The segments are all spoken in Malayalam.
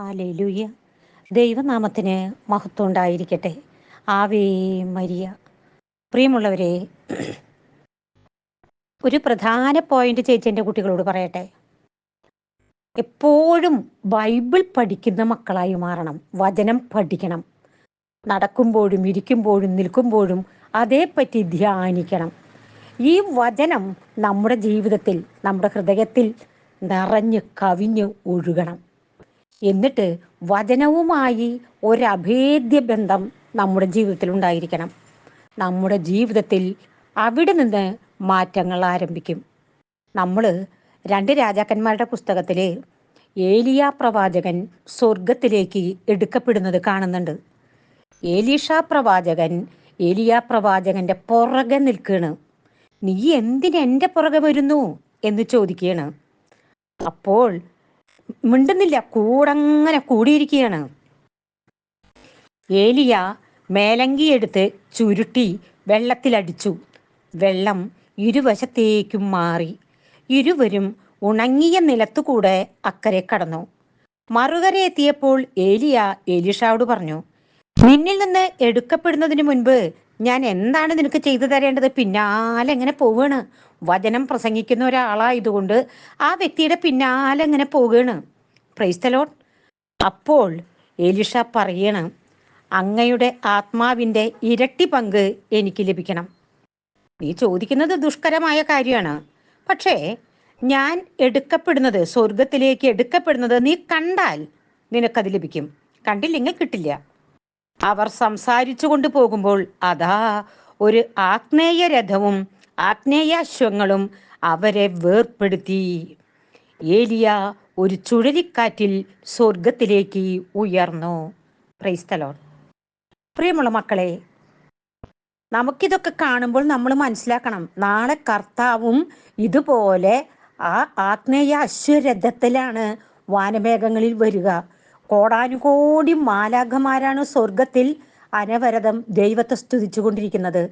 ഹാലേലൂയ ദൈവനാമത്തിന് മഹത്വം ഉണ്ടായിരിക്കട്ടെ ആവേ മരിയ. പ്രിയമുള്ളവരെ ഒരു പ്രധാന പോയിന്റ് ചേച്ചി കുട്ടികളോട് പറയട്ടെ. എപ്പോഴും ബൈബിൾ പഠിക്കുന്ന മക്കളായി മാറണം. വചനം പഠിക്കണം. നടക്കുമ്പോഴും ഇരിക്കുമ്പോഴും നിൽക്കുമ്പോഴും അതേപ്പറ്റി ധ്യാനിക്കണം. ഈ വചനം നമ്മുടെ ജീവിതത്തിൽ നമ്മുടെ ഹൃദയത്തിൽ നിറഞ്ഞ് കവിഞ്ഞ് ഒഴുകണം. എന്നിട്ട് വചനവുമായി ഒരഭേദ്യ ബന്ധം നമ്മുടെ ജീവിതത്തിൽ ഉണ്ടായിരിക്കണം. നമ്മുടെ ജീവിതത്തിൽ അവിടെ നിന്ന് മാറ്റങ്ങൾ ആരംഭിക്കും. നമ്മൾ രണ്ട് രാജാക്കന്മാരുടെ പുസ്തകത്തിലെ ഏലിയ പ്രവാചകൻ സ്വർഗത്തിലേക്ക് എടുക്കപ്പെടുന്നത് കാണുന്നുണ്ട്. ഏലീഷ പ്രവാചകൻ ഏലിയ പ്രവാചകന്റെ പുറകെ നിൽക്കുകയാണ് നീ എന്തിന് എന്റെ പുറകെ വരുന്നു? എന്ന് ചോദിക്കുകയാണ്. അപ്പോൾ മിണ്ടുന്നില്ല. കൂടങ്ങനെ കൂടിയിരിക്കുകയാണ് ഏലിയ മേലങ്കിയെടുത്ത് ചുരുട്ടി വെള്ളത്തിലടിച്ചു. വെള്ളം ഇരുവശത്തേക്കും മാറി. ഇരുവരും ഉണങ്ങിയ നിലത്തുകൂടെ അക്കരെ കടന്നു. മറുകരെ എത്തിയപ്പോൾ ഏലിയ ഏലിഷാവോട് പറഞ്ഞു നിന്നിൽ നിന്ന് എടുക്കപ്പെടുന്നതിന് മുൻപ് ഞാൻ എന്താണ് നിനക്ക് ചെയ്തു തരേണ്ടത്? പിന്നാലെ എങ്ങനെ പോവുകയാണ് വചനം പ്രസംഗിക്കുന്ന ഒരാളായതുകൊണ്ട് ആ വ്യക്തിയുടെ പിന്നാലെ എങ്ങനെ പോവുകയാണ് പ്രൈസ്തലോൺ അപ്പോൾ ഏലിഷ പറയണം അങ്ങയുടെ ആത്മാവിന്റെ ഇരട്ടി പങ്ക് എനിക്ക് ലഭിക്കണം. നീ ചോദിക്കുന്നത് ദുഷ്കരമായ കാര്യമാണ്. പക്ഷേ ഞാൻ എടുക്കപ്പെടുന്നത് സ്വർഗത്തിലേക്ക് എടുക്കപ്പെടുന്നത് നീ കണ്ടാൽ നിനക്കത് ലഭിക്കും. കണ്ടില്ലെങ്കിൽ കിട്ടില്ല. അവർ സംസാരിച്ചു കൊണ്ട് പോകുമ്പോൾ അതാ ഒരു ആഗ്നേയ രഥവും ആഗ്നേയാശ്വങ്ങളും അവരെ വേർപ്പെടുത്തി. ഏലിയ ഒരു ചുഴലിക്കാറ്റിൽ സ്വർഗത്തിലേക്ക് ഉയർന്നു. പ്രൈസ്തലോൺ പ്രിയമുള്ള മക്കളെ നമുക്കിതൊക്കെ കാണുമ്പോൾ നമ്മൾ മനസ്സിലാക്കണം. നാളെ കർത്താവും ഇതുപോലെ ആ ആഗ്നേയ അശ്വരഥത്തിലാണ് വാനമേഘങ്ങളിൽ വരിക. കോടാനുകോടി മാലാഖമാരാണ് സ്വർഗത്തിൽ അനവരതം ദൈവത്തെ സ്തുതിച്ചുകൊണ്ടിരിക്കുന്നത്.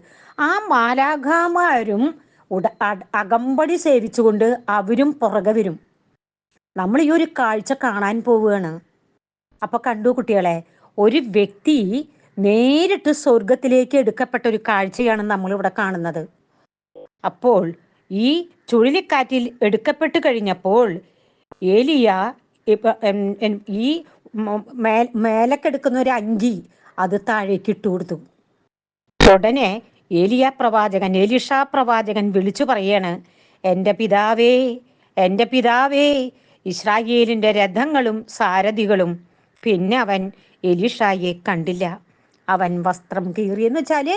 ആ മാലാഖാമാരും ഉട അകമ്പടി സേവിച്ചുകൊണ്ട് അവരും പുറകെ വരും. നമ്മൾ ഈ ഒരു കാഴ്ച കാണാൻ പോവുകയാണ്. അപ്പൊ കണ്ടു കുട്ടികളെ ഒരു വ്യക്തി നേരിട്ട് സ്വർഗത്തിലേക്ക് എടുക്കപ്പെട്ട ഒരു കാഴ്ചയാണ് നമ്മൾ ഇവിടെ കാണുന്നത്. അപ്പോൾ ഈ ചുഴലിക്കാറ്റിൽ എടുക്കപ്പെട്ട് കഴിഞ്ഞപ്പോൾ ഏലിയ ഈ മേലക്കെടുക്കുന്ന ഒരു അങ്കി അത് താഴേക്ക് ഇട്ടു കൊടുത്തു. ഉടനെ ഏലിയ പ്രവാചകൻ എലിഷ പ്രവാചകൻ വിളിച്ചു പറയാണ് എന്റെ പിതാവേ എന്റെ പിതാവേ ഇസ്രായേലിന്റെ രഥങ്ങളും സാരഥികളും പിന്നെ അവൻ എലിഷായെ കണ്ടില്ല. അവൻ വസ്ത്രം കീറിയെന്ന് വെച്ചാൽ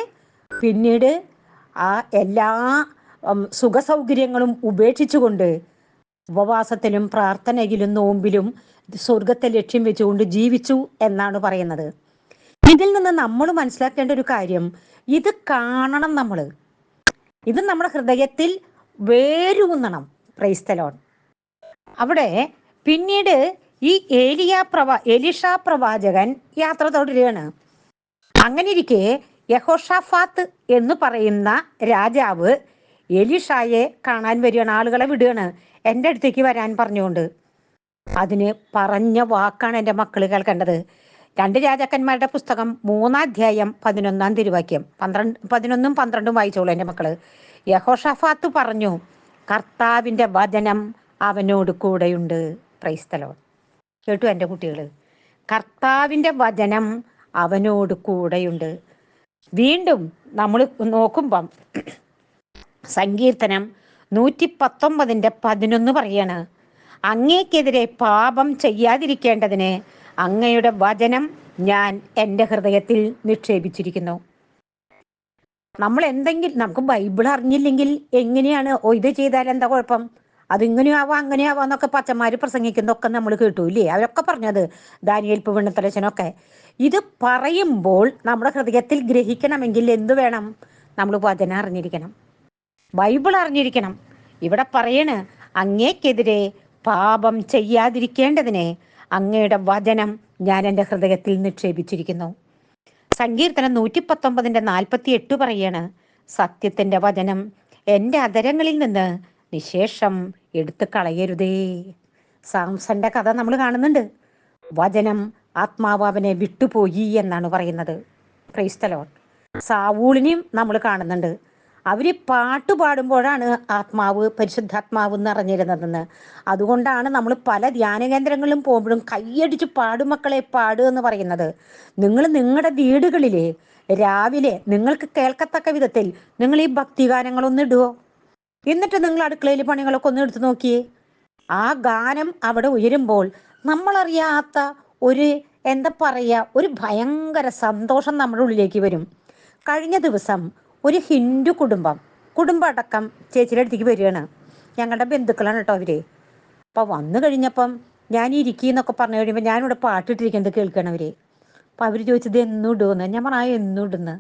പിന്നീട് ആ എല്ലാ സുഖസൗകര്യങ്ങളും ഉപേക്ഷിച്ചുകൊണ്ട് ഉപവാസത്തിലും പ്രാർത്ഥനയിലും നോമ്പിലും സ്വർഗത്തെ ലക്ഷ്യം വെച്ചുകൊണ്ട് ജീവിച്ചു എന്നാണ് പറയുന്നത്. ഇതിൽ നിന്ന് നമ്മൾ മനസ്സിലാക്കേണ്ട ഒരു കാര്യം ഇത് കാണണം നമ്മൾ ഇത് നമ്മുടെ ഹൃദയത്തിൽ വേരൂന്നണം പ്രൈസ്തലോൺ അവിടെ പിന്നീട് ഈ ഏലിയ പ്രവാ എലിഷ പ്രവാചകൻ യാത്ര തുടരുകയാണ്. അങ്ങനെ ഇരിക്കെ യഹോഷാഫാത്ത് എന്ന് പറയുന്ന രാജാവ് എലിഷായെ കാണാൻ വരികയാണ് ആളുകളെ വിടുകയാണ്. എന്റെ അടുത്തേക്ക് വരാൻ പറഞ്ഞുകൊണ്ട്. അതിന് പറഞ്ഞ വാക്കാണ് എന്റെ മക്കൾ കേൾക്കേണ്ടത്. രണ്ട് രാജാക്കന്മാരുടെ പുസ്തകം മൂന്നാധ്യായം പതിനൊന്നാം തിരുവാക്യം. പന്ത്രണ്ട് പതിനൊന്നും പന്ത്രണ്ടും വായിച്ചോളൂ എന്റെ മക്കൾ. യഹോഷഫാത്ത് പറഞ്ഞു കർത്താവിന്റെ വചനം അവനോട് കൂടെയുണ്ട്. പ്രൈസ്തലോ കേട്ടു എന്റെ കുട്ടികൾ കർത്താവിന്റെ വചനം അവനോട് കൂടെയുണ്ട്. വീണ്ടും നമ്മൾ നോക്കുമ്പം സങ്കീർത്തനം നൂറ്റി പത്തൊമ്പതിന്റെ പതിനൊന്ന് പറയാണ് അങ്ങേക്കെതിരെ പാപം ചെയ്യാതിരിക്കേണ്ടതിന് അങ്ങയുടെ വചനം ഞാൻ എന്റെ ഹൃദയത്തിൽ നിക്ഷേപിച്ചിരിക്കുന്നു. നമ്മൾ എന്തെങ്കിലും നമുക്ക് ബൈബിൾ അറിഞ്ഞില്ലെങ്കിൽ എങ്ങനെയാണ് ഓ ഇത് ചെയ്താൽ എന്താ കുഴപ്പം? അതിങ്ങനെയാവാം അങ്ങനെയാവാം എന്നൊക്കെ പച്ചമാര് പ്രസംഗിക്കുന്നൊക്കെ നമ്മൾ കേട്ടു ഇല്ലേ? അവരൊക്കെ പറഞ്ഞത് ദാനിയേൽപ്പ് വെണ്ണത്തലച്ചനൊക്കെ ഇത് പറയുമ്പോൾ നമ്മുടെ ഹൃദയത്തിൽ ഗ്രഹിക്കണമെങ്കിൽ എന്തു വേണം? നമ്മൾ വചന അറിഞ്ഞിരിക്കണം. ബൈബിൾ അറിഞ്ഞിരിക്കണം. ഇവിടെ പറയണ് അങ്ങേക്കെതിരെ പാപം ചെയ്യാതിരിക്കേണ്ടതിനെ അങ്ങയുടെ വചനം ഞാൻ എന്റെ ഹൃദയത്തിൽ നിക്ഷേപിച്ചിരിക്കുന്നു. സങ്കീർത്തനം നൂറ്റി പത്തൊമ്പതിന്റെ നാൽപ്പത്തി എട്ട് പറയാണ് സത്യത്തിന്റെ വചനം എന്റെ അതരങ്ങളിൽ നിന്ന് നിശേഷം എടുത്തു കളയരുതേ. സാംസന്റെ കഥ നമ്മൾ കാണുന്നുണ്ട്. വചനം ആത്മാവാവിനെ വിട്ടുപോയി എന്നാണ് പറയുന്നത്. ക്രൈസ്തലോൺ സാവൂളിനെയും നമ്മൾ കാണുന്നുണ്ട്. അവർ പാട്ട് പാടുമ്പോഴാണ് ആത്മാവ് പരിശുദ്ധാത്മാവ് നിറഞ്ഞിരുന്നതെന്ന്. അതുകൊണ്ടാണ് നമ്മൾ പല ധ്യാന കേന്ദ്രങ്ങളിലും പോകുമ്പോഴും കൈയടിച്ച് പാടുമക്കളെ പാടുക എന്ന് പറയുന്നത്. നിങ്ങൾ നിങ്ങളുടെ വീടുകളിലെ രാവിലെ നിങ്ങൾക്ക് കേൾക്കത്തക്ക വിധത്തിൽ നിങ്ങൾ ഈ ഭക്തിഗാനങ്ങളൊന്ന് ഇടുവോ? എന്നിട്ട് നിങ്ങൾ അടുക്കളയിൽ പണികളൊക്കെ ഒന്ന് എടുത്തു നോക്കിയേ. ആ ഗാനം അവിടെ ഉയരുമ്പോൾ നമ്മളറിയാത്ത ഒരു എന്താ പറയുക ഒരു ഭയങ്കര സന്തോഷം നമ്മുടെ ഉള്ളിലേക്ക് വരും. കഴിഞ്ഞ ദിവസം ഒരു ഹിന്ദു കുടുംബം കുടുംബം അടക്കം ചേച്ചിയുടെ അടുത്തേക്ക് വരികയാണ്. ഞങ്ങളുടെ ബന്ധുക്കളാണ് കേട്ടോ അവർ. അപ്പോൾ വന്നു കഴിഞ്ഞപ്പം ഞാൻ ഇരിക്കുന്നൊക്കെ പറഞ്ഞു കഴിയുമ്പോൾ ഞാനിവിടെ പാട്ടിട്ടിരിക്കുന്നത് കേൾക്കണം അവർ. അപ്പോൾ അവർ ചോദിച്ചത് എന്നും ഇടുമെന്ന് ഞാൻ പറഞ്ഞാൽ ആ എന്നും ഇടുന്ന്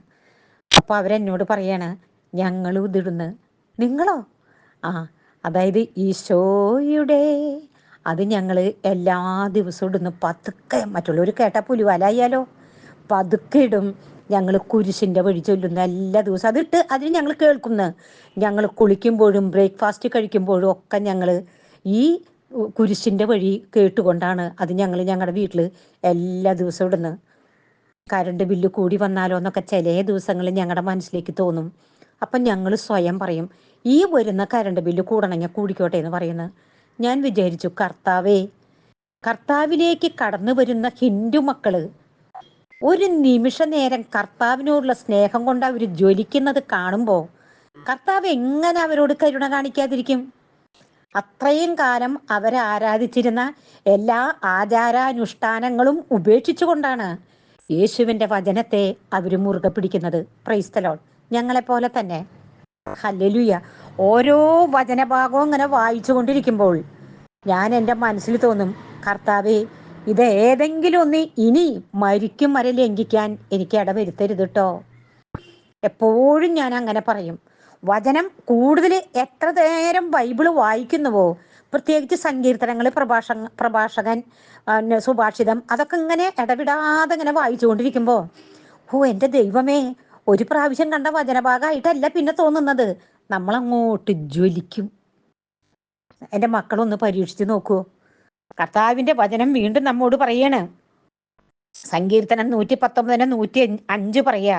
അപ്പോൾ അവരെന്നോട് പറയാണ് ഞങ്ങളും ഇതിടുന്ന് നിങ്ങളോ? ആ അതായത് ഈശോയുടെ. അത് ഞങ്ങൾ എല്ലാ ദിവസവും ഇടുന്നു പതുക്കെ. മറ്റുള്ളവർ കേട്ടാൽ പുലിവാലായാലോ? പതുക്കെ ഇടും. ഞങ്ങൾ കുരിശിന്റെ വഴി ചൊല്ലുന്ന എല്ലാ ദിവസവും. അതിട്ട് അതിന് ഞങ്ങൾ കേൾക്കുന്നു ഞങ്ങൾ കുളിക്കുമ്പോഴും ബ്രേക്ക്ഫാസ്റ്റ് കഴിക്കുമ്പോഴും ഒക്കെ ഞങ്ങൾ ഈ കുരിശിന്റെ വഴി കേട്ടുകൊണ്ടാണ് അത് ഞങ്ങൾ ഞങ്ങളുടെ വീട്ടിൽ എല്ലാ ദിവസവും ഇടുന്നത്. കറണ്ട് ബില്ല് കൂടി വന്നാലോ എന്നൊക്കെ ചില ദിവസങ്ങളിൽ ഞങ്ങളുടെ മനസ്സിലേക്ക് തോന്നും. അപ്പം ഞങ്ങൾ സ്വയം പറയും ഈ വരുന്ന കറണ്ട് ബില്ല് കൂടണമെങ്കിൽ കൂടിക്കോട്ടെ എന്ന് പറയുന്നത്. ഞാൻ വിചാരിച്ചു കർത്താവേ കർത്താവിലേക്ക് കടന്നു വരുന്ന ഹിന്ദു മക്കൾ ഒരു നിമിഷ നേരം കർത്താവിനോടുള്ള സ്നേഹം കൊണ്ട് അവർ ജ്വലിക്കുന്നത് കാണുമ്പോൾ കർത്താവ് എങ്ങനെ അവരോട് കരുണ കാണിക്കാതിരിക്കും? അത്രയും കാലം അവരെ ആരാധിച്ചിരുന്ന എല്ലാ ആചാരാനുഷ്ഠാനങ്ങളും ഉപേക്ഷിച്ചുകൊണ്ടാണ് യേശുവിന്റെ വചനത്തെ അവർ മുറുകെ പിടിക്കുന്നത്. പ്രൈസ്തലോൺ ഞങ്ങളെ പോലെ തന്നെ. ഹല്ലേലൂയ ഓരോ വചനഭാഗവും ഇങ്ങനെ വായിച്ചു കൊണ്ടിരിക്കുമ്പോൾ ഞാൻ എന്റെ മനസ്സിൽ തോന്നും കർത്താവേ ഇത് ഏതെങ്കിലും ഒന്ന് ഇനി മരിക്കും വരെ ലംഘിക്കാൻ എനിക്ക് ഇടവരുത്തരുത് കേട്ടോ എപ്പോഴും ഞാൻ അങ്ങനെ പറയും. വചനം കൂടുതൽ എത്ര നേരം ബൈബിൾ വായിക്കുന്നുവോ പ്രത്യേകിച്ച് സങ്കീർത്തനങ്ങൾ പ്രഭാഷ പ്രഭാഷകൻ സുഭാഷിതം അതൊക്കെ ഇങ്ങനെ ഇടവിടാതെ ഇങ്ങനെ വായിച്ചുകൊണ്ടിരിക്കുമ്പോൾ ഓ എന്റെ ദൈവമേ ഒരു പ്രാവശ്യം കണ്ട വചനഭാഗമായിട്ടല്ല പിന്നെ തോന്നുന്നത്. നമ്മളങ്ങോട്ട് ജ്വലിക്കും. എന്റെ മക്കളൊന്ന് പരീക്ഷിച്ച് നോക്കൂ. കർത്താവിന്റെ വചനം വീണ്ടും നമ്മോട് പറയാണ്. സങ്കീർത്തനം നൂറ്റി പത്തൊമ്പതിന് നൂറ്റി അഞ്ച് പറയാ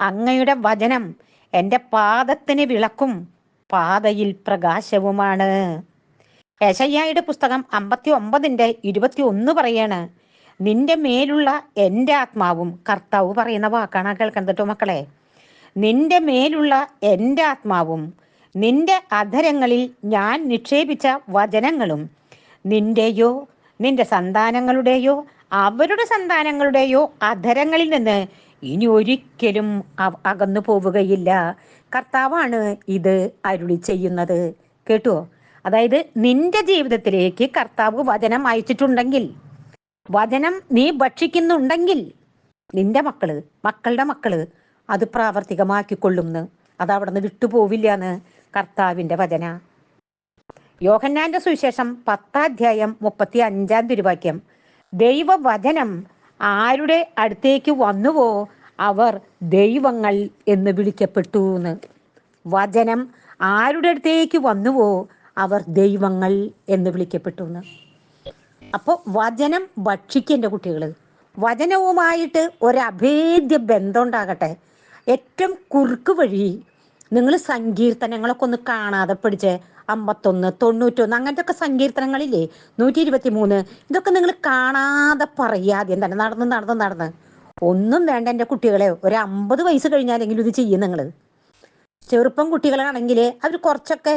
അങ്ങയുടെ വചനം എന്റെ പാദത്തിന് വിളക്കും പാതയിൽ പ്രകാശവുമാണ്. യശയ്യായുടെ പുസ്തകം അമ്പത്തി ഒമ്പതിന്റെ ഇരുപത്തി ഒന്ന് പറയാണ് നിന്റെ മേലുള്ള എന്റെ ആത്മാവും കർത്താവ് പറയുന്ന വാക്കാണ് കേൾക്കുന്നതോ മക്കളെ? നിന്റെ മേലുള്ള എന്റെ ആത്മാവും നിന്റെ അധരങ്ങളിൽ ഞാൻ നിക്ഷേപിച്ച വചനങ്ങളും നിന്റെയോ നിന്റെ സന്താനങ്ങളുടെയോ അവരുടെ സന്താനങ്ങളുടെയോ അധരങ്ങളിൽ നിന്ന് ഇനി ഒരിക്കലും അകന്നു പോവുകയില്ല. കർത്താവാണ് ഇത് അരുളി ചെയ്യുന്നത്. കേട്ടോ? അതായത് നിന്റെ ജീവിതത്തിലേക്ക് കർത്താവ് വചനം അയച്ചിട്ടുണ്ടെങ്കിൽ വചനം നീ ഭക്ഷിക്കുന്നുണ്ടെങ്കിൽ നിന്റെ മക്കൾ മക്കളുടെ മക്കൾ അത് പ്രാവർത്തികമാക്കിക്കൊള്ളുന്നു. അത് അവിടെ നിന്ന് വിട്ടുപോവില്ല എന്ന് കർത്താവിന്റെ വചന. യോഹന്നാന്റെ സുവിശേഷം പത്താധ്യായം മുപ്പത്തി അഞ്ചാം തിരുവാക്യം. ദൈവവചനം ആരുടെ അടുത്തേക്ക് വന്നുവോ അവർ ദൈവങ്ങൾ എന്ന് വിളിക്കപ്പെട്ടു എന്ന് വചനം ആരുടെ അടുത്തേക്ക് വന്നുവോ അവർ ദൈവങ്ങൾ എന്ന് വിളിക്കപ്പെട്ടു എന്ന് അപ്പോൾ വചനം ഭക്ഷിക്കേണ്ട കുട്ടികൾ വചനവുമായിട്ട് ഒരഭേദ്യ ബന്ധം ഉണ്ടാകട്ടെ ഏറ്റവും കുറുക്ക് വഴി നിങ്ങൾ സങ്കീർത്തനങ്ങളൊക്കെ ഒന്ന് കാണാതെ പഠിച്ച് അമ്പത്തൊന്ന് തൊണ്ണൂറ്റൊന്ന് അങ്ങനത്തെ ഒക്കെ സങ്കീർത്തനങ്ങളില്ലേ? നൂറ്റി ഇരുപത്തി മൂന്ന് ഇതൊക്കെ നിങ്ങൾ കാണാതെ പറയാതെ തന്നെ. നടന്ന് നടന്ന് നടന്ന്. ഒന്നും വേണ്ട എന്റെ കുട്ടികളെ. ഒരു അമ്പത് വയസ്സ് കഴിഞ്ഞാലെങ്കിലും ഇത് ചെയ്യും നിങ്ങൾ ചെറുപ്പം കുട്ടികളാണെങ്കിൽ അവർ കുറച്ചൊക്കെ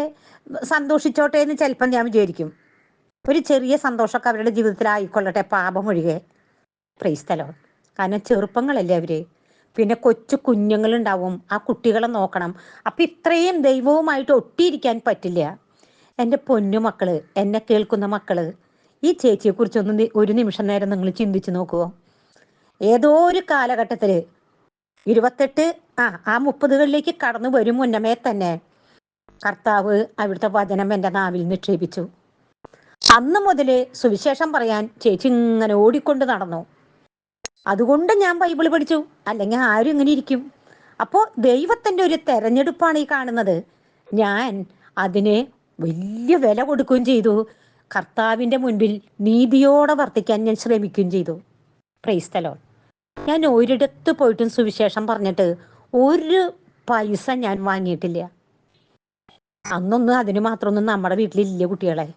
സന്തോഷിച്ചോട്ടെ എന്ന് ചിലപ്പം ഞാൻ വിചാരിക്കും. ഒരു ചെറിയ സന്തോഷമൊക്കെ അവരുടെ ജീവിതത്തിൽ ആയിക്കൊള്ളട്ടെ ഒഴികെ. പ്രൈസ്തലോ കാരണം ചെറുപ്പങ്ങളല്ലേ അവർ. പിന്നെ കൊച്ചു കുഞ്ഞുങ്ങളുണ്ടാവും. ആ കുട്ടികളെ നോക്കണം. അപ്പൊ ഇത്രയും ദൈവവുമായിട്ട് ഒട്ടിയിരിക്കാൻ പറ്റില്ല. എന്റെ പൊന്നു മക്കൾ എന്നെ കേൾക്കുന്ന മക്കൾ ഈ ചേച്ചിയെ കുറിച്ചൊന്ന് ഒരു നിമിഷം നേരം നിങ്ങൾ ചിന്തിച്ചു നോക്കുവോ? ഏതോ ഒരു കാലഘട്ടത്തിൽ ഇരുപത്തെട്ട് ആ ആ മുപ്പതുകളിലേക്ക് കടന്നു വരും മുന്നമേ തന്നെ കർത്താവ് അവിടുത്തെ വചനം എന്റെ നാവിൽ നിക്ഷേപിച്ചു. അന്ന് മുതൽ സുവിശേഷം പറയാൻ ചേച്ചി ഇങ്ങനെ ഓടിക്കൊണ്ട് നടന്നു. അതുകൊണ്ട് ഞാൻ ബൈബിൾ പഠിച്ചു അല്ലെങ്കിൽ ആരും ഇങ്ങനെ ഇരിക്കും. അപ്പോൾ ദൈവത്തിന്റെ ഒരു തെരഞ്ഞെടുപ്പാണ് ഈ കാണുന്നത്. ഞാൻ അതിന് വലിയ വില കൊടുക്കുകയും ചെയ്തു. കർത്താവിന്റെ മുൻപിൽ നീതിയോടെ വർത്തിക്കാൻ ഞാൻ ശ്രമിക്കുകയും ചെയ്തു. പ്രൈസ്തലോ ഞാൻ ഒരിടത്ത് പോയിട്ടും സുവിശേഷം പറഞ്ഞിട്ട് ഒരു പൈസ ഞാൻ വാങ്ങിയിട്ടില്ല. അന്നൊന്നും അതിന് മാത്രമൊന്നും നമ്മുടെ വീട്ടിലില്ല കുട്ടികളെ.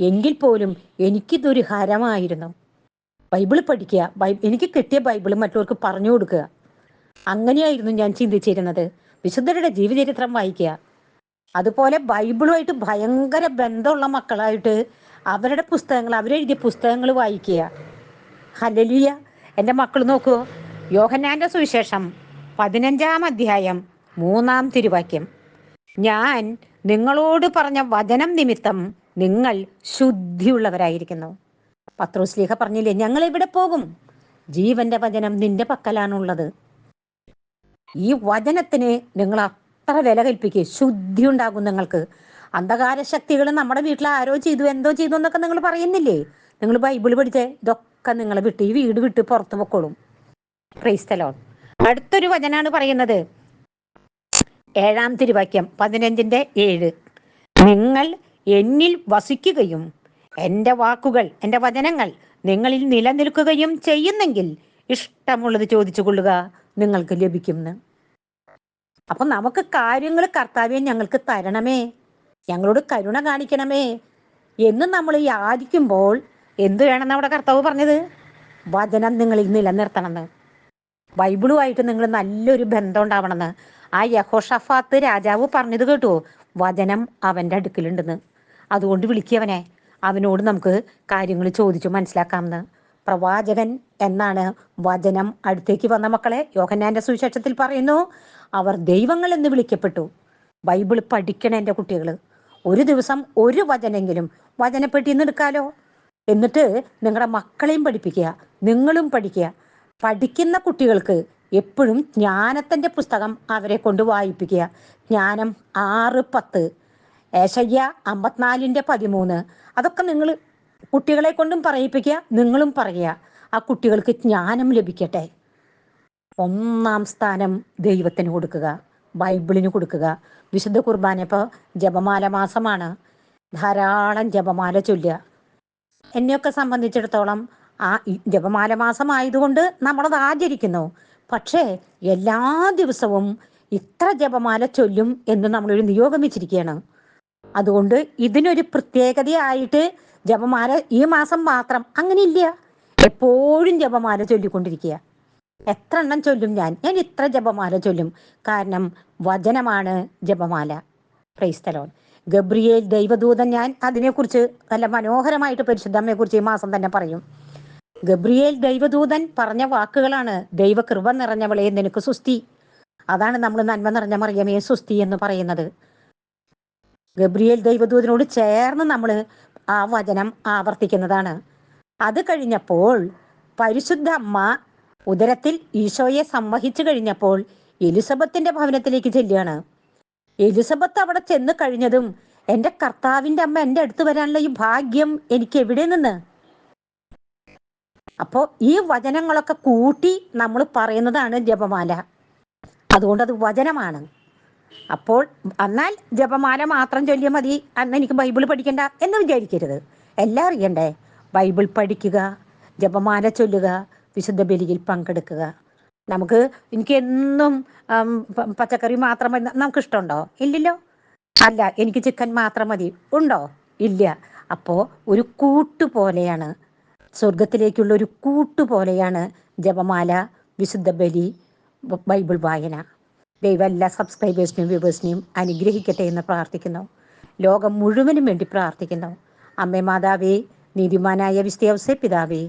എങ്കിൽ പോലും എനിക്ക് ദുരിഹാരമായിരുന്നു. ബൈബിൾ പഠിക്കുക ബൈ എനിക്ക് കിട്ടിയ ബൈബിൾ മറ്റവർക്ക് പറഞ്ഞു കൊടുക്കുക. അങ്ങനെയായിരുന്നു ഞാൻ ചിന്തിച്ചിരുന്നത്. വിശുദ്ധരുടെ ജീവചരിത്രം വായിക്കുക. അതുപോലെ ബൈബിളുമായിട്ട് ഭയങ്കര ബന്ധമുള്ള മക്കളായിട്ട് അവരുടെ പുസ്തകങ്ങൾ അവരെഴുതിയ പുസ്തകങ്ങൾ വായിക്കുക. ഹലലിയ എന്റെ മക്കൾ നോക്കൂ. യോഹന്നാന്റെ സുവിശേഷം പതിനഞ്ചാം അധ്യായം മൂന്നാം തിരുവാക്യം. ഞാൻ നിങ്ങളോട് പറഞ്ഞ വചനം നിമിത്തം നിങ്ങൾ ശുദ്ധിയുള്ളവരായിരിക്കുന്നു. പത്രോസ്ലീഹ പറഞ്ഞില്ലേ ഞങ്ങൾ എവിടെ പോകും? ജീവന്റെ വചനം നിന്റെ പക്കലാണുള്ളത്. ഈ വചനത്തിന് നിങ്ങൾ അത്ര വില കൽപ്പിക്കുക ശുദ്ധി ഉണ്ടാകും നിങ്ങൾക്ക്. അന്ധകാര ശക്തികൾ നമ്മുടെ വീട്ടിൽ ആരോ ചെയ്തു എന്തോ ചെയ്തു എന്നൊക്കെ നിങ്ങൾ പറയുന്നില്ലേ? നിങ്ങൾ ബൈബിൾ പഠിച്ചേ? ഇതൊക്കെ നിങ്ങൾ വിട്ട് ഈ വീട് വിട്ട് പുറത്തു പൊക്കോളും. ക്രൈസ്തലോ അടുത്തൊരു വചനാണ് പറയുന്നത്. ഏഴാം തിരുവാക്യം പതിനഞ്ചിന്റെ ഏഴ്. നിങ്ങൾ എന്നിൽ വസിക്കുകയും എന്റെ വാക്കുകൾ എന്റെ വചനങ്ങൾ നിങ്ങളിൽ നിലനിൽക്കുകയും ചെയ്യുന്നെങ്കിൽ ഇഷ്ടമുള്ളത് ചോദിച്ചു കൊള്ളുക നിങ്ങൾക്ക് ലഭിക്കുമെന്ന്. അപ്പൊ നമുക്ക് കാര്യങ്ങൾ കർത്താവെ ഞങ്ങൾക്ക് തരണമേ. ഞങ്ങളോട് കരുണ കാണിക്കണമേ. എന്ന് നമ്മൾ യാചിക്കുമ്പോൾ എന്ത് വേണമെന്ന് അവിടെ കർത്താവ് പറഞ്ഞത്? വചനം നിങ്ങൾ നിലനിർത്തണമെന്ന്. ബൈബിളുമായിട്ട് നിങ്ങൾ നല്ലൊരു ബന്ധം ഉണ്ടാവണമെന്ന്. ആ യഹോഷഫാത്ത് രാജാവ് പറഞ്ഞത് കേട്ടോ വചനം അവന്റെ അടുക്കലുണ്ടെന്ന്. അതുകൊണ്ട് വിളിക്കവനെ അവനോട് നമുക്ക് കാര്യങ്ങൾ ചോദിച്ചു മനസ്സിലാക്കാമെന്ന്. പ്രവാചകൻ എന്നാണ് വചനം അടുത്തേക്ക് വന്ന മക്കളെ യോഹന്നാന്റെ സുവിശേഷത്തിൽ പറയുന്നു അവർ ദൈവങ്ങൾ എന്ന് വിളിക്കപ്പെട്ടു. ബൈബിൾ പഠിക്കണ എന്റെ കുട്ടികൾ ഒരു ദിവസം ഒരു വചനെങ്കിലും വചനപ്പെട്ടി എടുക്കാലോ? എന്നിട്ട് നിങ്ങളുടെ മക്കളെയും പഠിപ്പിക്കുക നിങ്ങളും പഠിക്കുക. പഠിക്കുന്ന കുട്ടികൾക്ക് എപ്പോഴും ജ്ഞാനത്തിന്റെ പുസ്തകം അവരെ കൊണ്ട് വായിപ്പിക്കുക. ജ്ഞാനം ആറ് പത്ത് ഏശയ്യ അമ്പത്തിനാലിന്റെ പതിമൂന്ന്. അതൊക്കെ നിങ്ങൾ കുട്ടികളെ കൊണ്ടും പറയിപ്പിക്കുക നിങ്ങളും പറയുക. ആ കുട്ടികൾക്ക് ജ്ഞാനം ലഭിക്കട്ടെ. ഒന്നാം സ്ഥാനം ദൈവത്തിന് കൊടുക്കുക ബൈബിളിന് കൊടുക്കുക. വിശുദ്ധ കുർബാന ഇപ്പോൾ ജപമാല മാസമാണ്. ധാരാളം ജപമാല ചൊല്ലുക. എന്നെയൊക്കെ സംബന്ധിച്ചിടത്തോളം ആ ജപമാല മാസമായതുകൊണ്ട് നമ്മളത് ആചരിക്കുന്നു. പക്ഷേ എല്ലാ ദിവസവും ഇത്ര ജപമാല ചൊല്ലും എന്ന് നമ്മളൊരു നിയോഗം വെച്ചിരിക്കുകയാണ്. അതുകൊണ്ട് ഇതിനൊരു പ്രത്യേകതയായിട്ട് ജപമാല ഈ മാസം മാത്രം അങ്ങനെ ഇല്ല എപ്പോഴും ജപമാല ചൊല്ലിക്കൊണ്ടിരിക്കുക. എത്ര എണ്ണം ചൊല്ലും ഞാൻ? ഞാൻ ഇത്ര ജപമാല ചൊല്ലും. കാരണം വചനമാണ് ജപമാല. ക്രൈസ്തലോൺ ഗബ്രിയേൽ ദൈവദൂതൻ ഞാൻ അതിനെക്കുറിച്ച് നല്ല മനോഹരമായിട്ട് പരിശുദ്ധമ്മയെക്കുറിച്ച് ഈ മാസം തന്നെ പറയും. ഗബ്രിയേൽ ദൈവദൂതൻ പറഞ്ഞ വാക്കുകളാണ് ദൈവകൃപ നിറഞ്ഞവളെ നിനക്ക് സുസ്തി അതാണ് നമ്മൾ നന്മ നിറഞ്ഞ മറിയമേ സുസ്തി എന്ന് പറയുന്നത്. ഗബ്രിയേൽ ദൈവദൂതനോട് ചേർന്ന് നമ്മൾ ആ വചനം ആവർത്തിക്കുന്നതാണ്. അത് കഴിഞ്ഞപ്പോൾ പരിശുദ്ധ അമ്മ ഉദരത്തിൽ ഈശോയെ സംവഹിച്ചു കഴിഞ്ഞപ്പോൾ എലിസബത്തിന്റെ ഭവനത്തിലേക്ക് ചെല്ലുകയാണ്. എലിസബത്ത് അവിടെ ചെന്ന് കഴിഞ്ഞതും എന്റെ കർത്താവിന്റെ അമ്മ എന്റെ അടുത്ത് വരാനുള്ള ഈ ഭാഗ്യം എനിക്ക് എവിടെ നിന്ന്? അപ്പോൾ ഈ വചനങ്ങളൊക്കെ കൂട്ടി നമ്മൾ പറയുന്നതാണ് ജപമാല. അതുകൊണ്ട് അത് വചനമാണ്. അപ്പോൾ എന്നാൽ ജപമാല മാത്രം ചൊല്ലിയാൽ മതി. അന്ന് എനിക്ക് ബൈബിൾ പഠിക്കണ്ട എന്ന് വിചാരിക്കരുത്. എല്ലാം അറിയണ്ടേ? ബൈബിൾ പഠിക്കുക ജപമാല ചൊല്ലുക വിശുദ്ധ ബലിയിൽ പങ്കെടുക്കുക. നമുക്ക് എനിക്ക് എന്നും പച്ചക്കറി മാത്രം മതി. നമുക്ക് ഇഷ്ടമുണ്ടോ ഇല്ലല്ലോ. അല്ല എനിക്ക് ചിക്കൻ മാത്രം മതി. ഉണ്ടോ? ഇല്ല. അപ്പോ ഒരു കൂട്ടു പോലെയാണ്. സ്വർഗത്തിലേക്കുള്ള ഒരു കൂട്ടു പോലെയാണ് ജപമാല വിശുദ്ധ ബലി ബൈബിൾ വായന. ദൈവം എല്ലാ സബ്സ്ക്രൈബേഴ്സിനെയും വ്യൂവേഴ്സിനെയും അനുഗ്രഹിക്കട്ടെ എന്ന് പ്രാർത്ഥിക്കുന്നു. ലോകം മുഴുവനും വേണ്ടി പ്രാർത്ഥിക്കുന്നു. അമ്മേ മാതാവേ നീതിമാനായ വിശ്വസേ പിതാവേ